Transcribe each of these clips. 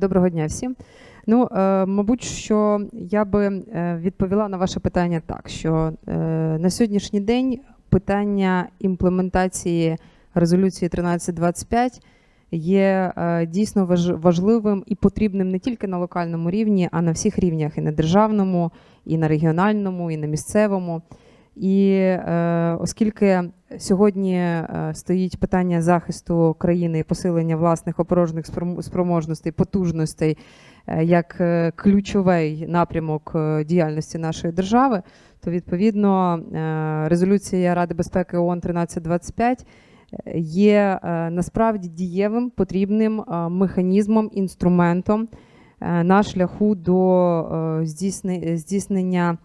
Доброго дня всім. Ну, е, мабуть, що я би е, відповіла на ваше питання так, що е, на сьогоднішній день питання імплементації резолюції 1325 є дійсно важ- важливим і потрібним не тільки на локальному рівні, а на всіх рівнях і на державному, і на регіональному, і на місцевому. І е, оскільки сьогодні е, стоїть питання захисту країни і посилення власних опорожних спром- спроможностей, потужностей е, як е, ключовий напрямок діяльності нашої держави, то відповідно резолюція Ради безпеки ООН 1325 е, є насправді дієвим потрібним механізмом, інструментом на шляху до здійснення.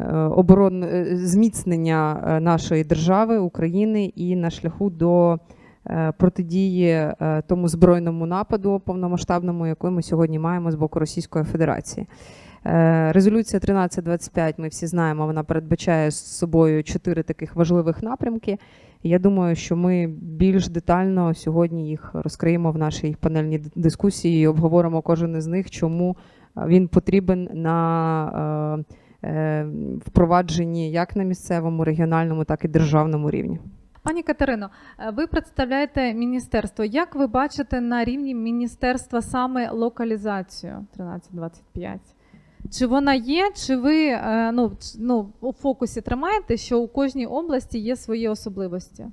Е, оборон е, зміцнення е, нашої держави України і на шляху до протидії тому збройному нападу повномасштабному, який ми сьогодні маємо з боку Російської Федерації. Резолюція 1325, ми всі знаємо, вона передбачає з собою чотири таких важливих напрямки. Я думаю, що ми більш детально сьогодні їх розкриємо в нашій панельній дискусії і обговоримо кожен із них, чому він потрібен на е, е, як на місцевому, регіональному, так і державному рівні. Пані Катерино, е, ви представляєте міністерство. Як ви бачите на рівні міністерства саме локалізацію 1325? Чи вона є, чи ви е, ну, ну, у фокусі тримаєте, що у кожній області є свої особливості?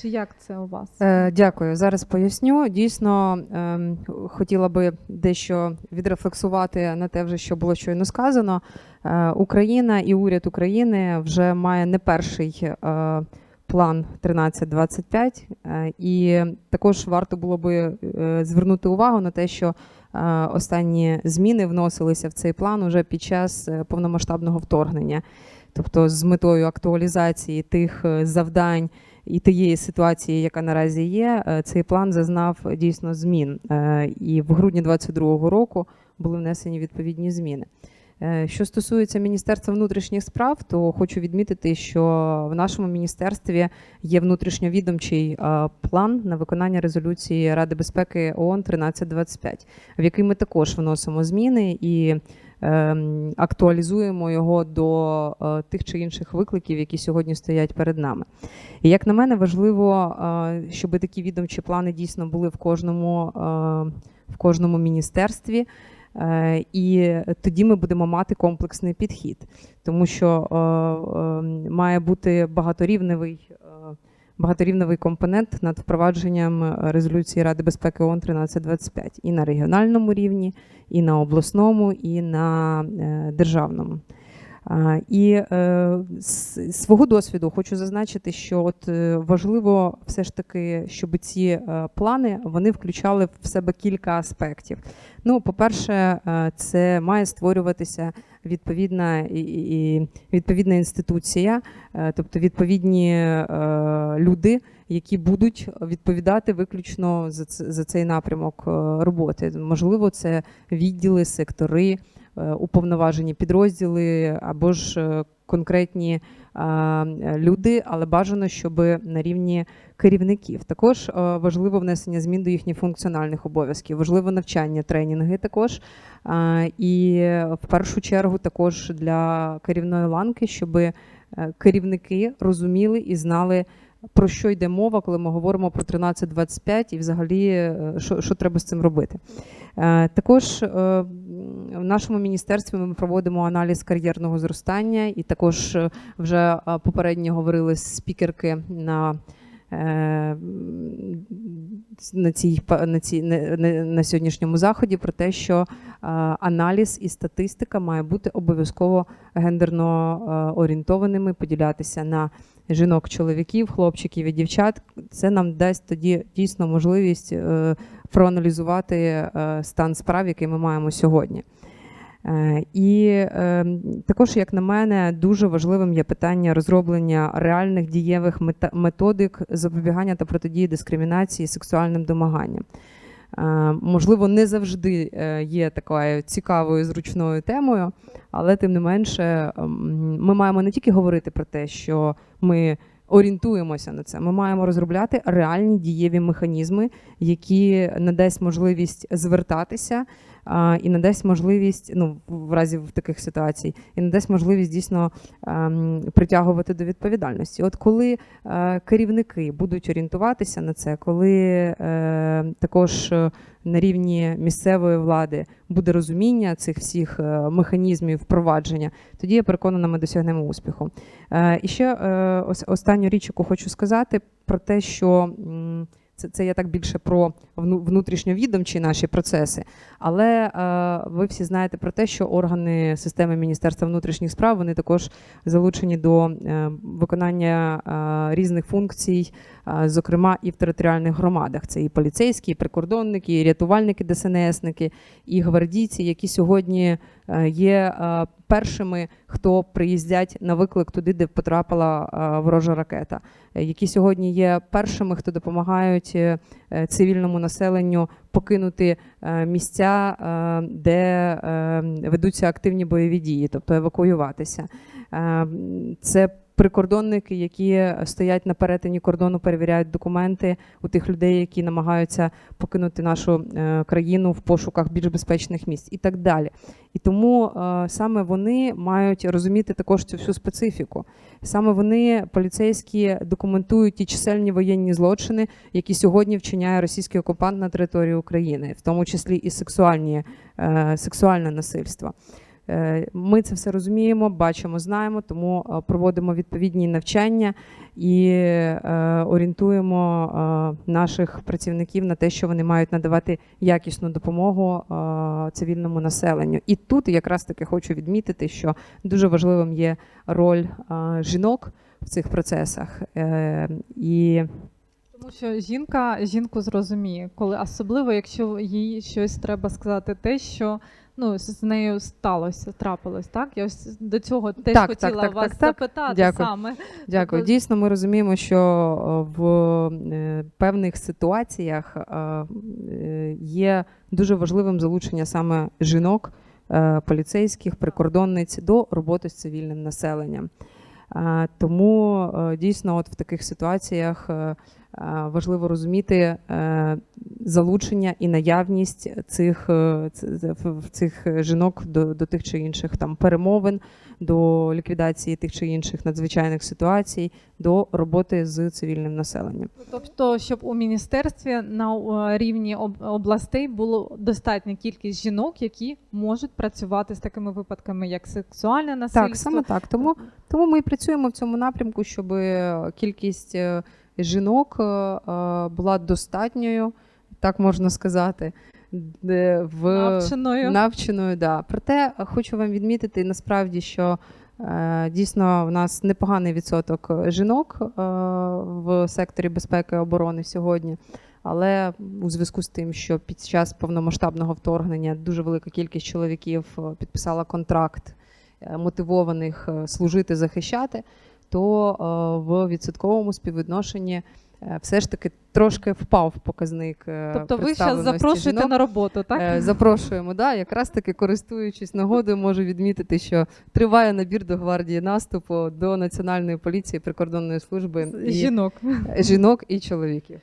Чи як це у вас? Е, Дякую. Зараз поясню. Дійсно, ем, хотіла би дещо відрефлексувати на те, вже що було щойно сказано. Е, Україна і уряд України вже має не перший е, план 1325, е, і також варто було би е, звернути увагу на те, що е, останні зміни вносилися в цей план уже під час е, повномасштабного вторгнення, тобто з метою актуалізації тих е, завдань і тієї ситуації, яка наразі є, е, цей план зазнав дійсно змін. Е, І в грудні 2022 року були внесені відповідні зміни. Е, Що стосується Міністерства внутрішніх справ, то хочу відмітити, що в нашому міністерстві є внутрішньовідомчий е, план на виконання резолюції Ради безпеки ООН 1325, в який ми також вносимо зміни і актуалізуємо його до е, тих чи інших викликів, які сьогодні стоять перед нами. І як на мене, важливо, е, щоб такі відомчі плани дійсно були в кожному, е, в кожному міністерстві. І тоді ми будемо мати комплексний підхід, тому що е, е, має бути багаторівневий, багаторівневий компонент над впровадженням резолюції Ради безпеки ООН 1325 і на регіональному рівні, і на обласному, і на е, державному. І е, з свого досвіду хочу зазначити, що от е, важливо все ж таки, щоб ці е, плани вони включали в себе кілька аспектів. Ну, по-перше, е, це має створюватися відповідна і, і відповідна інституція, е, тобто відповідні е, люди, які будуть відповідати виключно за за цей напрямок е, роботи. Можливо, це відділи, сектори уповноважені підрозділи або ж конкретні люди, але бажано, щоб на рівні керівників. Також е, важливо внесення змін до їхніх функціональних обов'язків, важливо навчання, тренінги також. Е, І в першу чергу також для керівної ланки, щоб керівники розуміли і знали. Про що йде мова, коли ми говоримо про 1325 і взагалі е, що, що треба з цим робити? Е, Також е, в нашому міністерстві ми проводимо аналіз кар'єрного зростання, і також вже попередньо говорили спікерки на. На цій на цій на, на, сьогоднішньому заході про те, що аналіз і статистика має бути обов'язково гендерно орієнтованими, поділятися на жінок, чоловіків, хлопчиків і дівчат. Це нам дасть тоді дійсно можливість е, проаналізувати е, стан справ, який ми маємо сьогодні. Е, І також, як на мене, дуже важливим є питання розроблення реальних дієвих методик запобігання та протидії дискримінації сексуальним домаганням. Е, Можливо, не завжди е, є такою цікавою зручною темою, але тим не менше, ем, ми маємо не тільки говорити про те, що ми орієнтуємося на це. Ми маємо розробляти реальні дієві механізми, які надасть можливість звертатися. А, І надасть можливість, ну в разі в таких ситуацій, і надасть можливість дійсно ем, притягувати до відповідальності. От коли е, керівники будуть орієнтуватися на це, коли е, також е, на рівні місцевої влади буде розуміння цих всіх механізмів впровадження, тоді я переконана, ми досягнемо успіху. І ще останню річ, яку хочу сказати, про те, що це, це я так більше про внутрішньовідомчі наші процеси. Але е, ви всі знаєте про те, що органи системи Міністерства внутрішніх справ вони також залучені до е, виконання е, різних функцій, зокрема і в територіальних громадах. Це і поліцейські, і прикордонники, і рятувальники, ДСНСники, і гвардійці, які сьогодні е, є е, першими, хто приїздять на виклик туди, де потрапила е, ворожа ракета, які сьогодні є першими, хто допомагають цивільному населенню покинути місця, де ведуться активні бойові дії, тобто евакуюватися. Це прикордонники, які стоять на перетині кордону, перевіряють документи у тих людей, які намагаються покинути нашу е, країну в пошуках більш безпечних місць, і так далі. І тому е, саме вони мають розуміти також цю всю специфіку. Саме вони поліцейські документують ті чисельні воєнні злочини, які сьогодні вчиняє російський окупант на території України, в тому числі і сексуальні, е, сексуальне насильство. Е, Ми це все розуміємо, бачимо, знаємо, тому е, проводимо відповідні навчання і е, орієнтуємо наших працівників на те, що вони мають надавати якісну допомогу цивільному населенню. І тут якраз таки хочу відмітити, що дуже важливим є роль жінок в цих процесах. І Тому що жінка жінку зрозуміє, коли особливо, якщо їй щось треба сказати, те, що ну з нею сталося, трапилось, так? Я ось до цього теж Так, так, хотіла так, вас так, так. запитати Дякую. саме. Дякую. Тобто- Дійсно, ми розуміємо, що е, в е, певних ситуаціях е, є дуже важливим залучення саме жінок, поліцейських, прикордонниць до роботи з цивільним населенням. Тому дійсно, от в таких ситуаціях важливо розуміти е, залучення і наявність цих, е, цих жінок до, до тих чи інших там перемовин, до ліквідації тих чи інших надзвичайних ситуацій, до роботи з цивільним населенням. Тобто, щоб у міністерстві на е, рівні об- областей було достатня кількість жінок, які можуть працювати з такими випадками, як сексуальне насильство. Так, саме так. Тому, тому ми і працюємо в цьому напрямку, щоб е, кількість е, жінок е, е, була достатньою, так можна сказати. В навченою. навченою, да. Проте е, хочу вам відмітити насправді, що дійсно в нас непоганий відсоток жінок в секторі безпеки і оборони сьогодні. Але у зв'язку з тим, що під час повномасштабного вторгнення дуже велика кількість чоловіків підписала контракт мотивованих служити, захищати, то е, в відсотковому співвідношенні е, все ж таки трошки впав показник. е, Тобто ви зараз запрошуєте жінок. на роботу, так? Запрошуємо, да, якраз таки користуючись нагодою, можу відмітити, що триває набір до гвардії наступу до національної поліції прикордонної служби і Жінок. жінок і чоловіків.